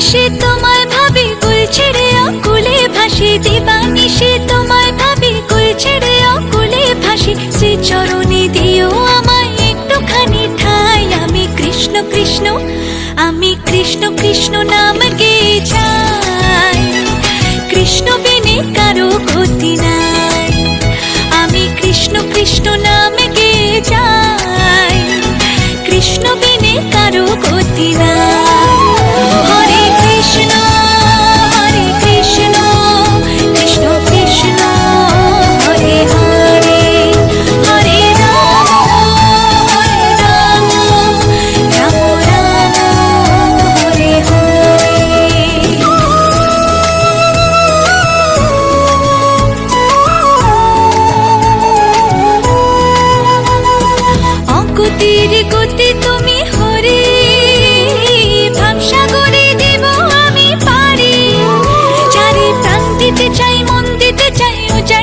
নিশে তোমায় ভাবি কুল ছেড়ে, অকুলে ভাসি দিবা নিশে তোমায় ভাবি কুল ছেড়ে, অকুলে ভাসি। শ্রী চরণে দিও আমায় একটুখানি ঠাই। আমি কৃষ্ণ কৃষ্ণ, আমি কৃষ্ণ কৃষ্ণ নাম গে যাই কৃষ্ণ বিনে কারও ক্ষতি নাই।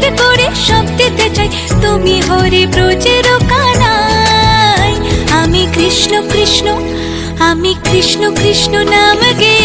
থেকে করে সব দিতে চাই। তুমি হরি ব্রজের কানাই আমি কৃষ্ণ কৃষ্ণ, আমি কৃষ্ণ কৃষ্ণ নাম গে